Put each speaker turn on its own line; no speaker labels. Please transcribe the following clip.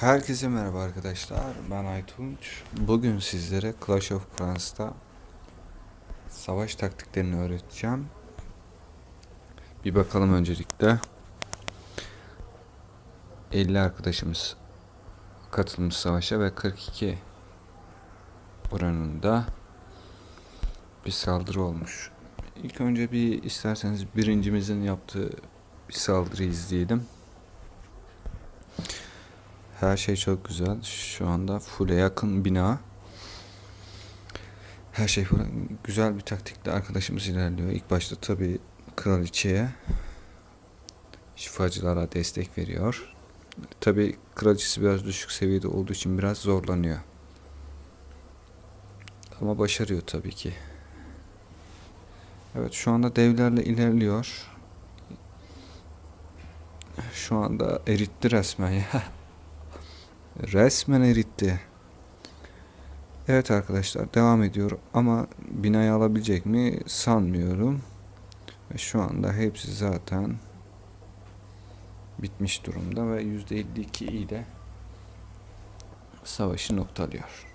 Herkese merhaba arkadaşlar. Ben Aytunç. Bugün sizlere Clash of Clans'ta savaş taktiklerini öğreteceğim. Bir bakalım öncelikle. 50 arkadaşımız katılmış savaşa ve 42 oranında bir saldırı olmuş. İlk önce bir isterseniz birincimizin yaptığı bir saldırıyı izleyelim. Her şey çok güzel. Şu anda full'e yakın bina. Her şey. Güzel bir taktikle arkadaşımız ilerliyor. İlk başta tabi kraliçeye şifacılara destek veriyor. Tabi kraliçesi biraz düşük seviyede olduğu için biraz zorlanıyor. Ama başarıyor tabii ki. Evet şu anda devlerle ilerliyor. Şu anda eritti resmen ya. Resmen eritti. Evet arkadaşlar devam ediyor ama binayı alabilecek mi sanmıyorum. Şu anda hepsi zaten bitmiş durumda ve %52 ile savaşı noktalıyor.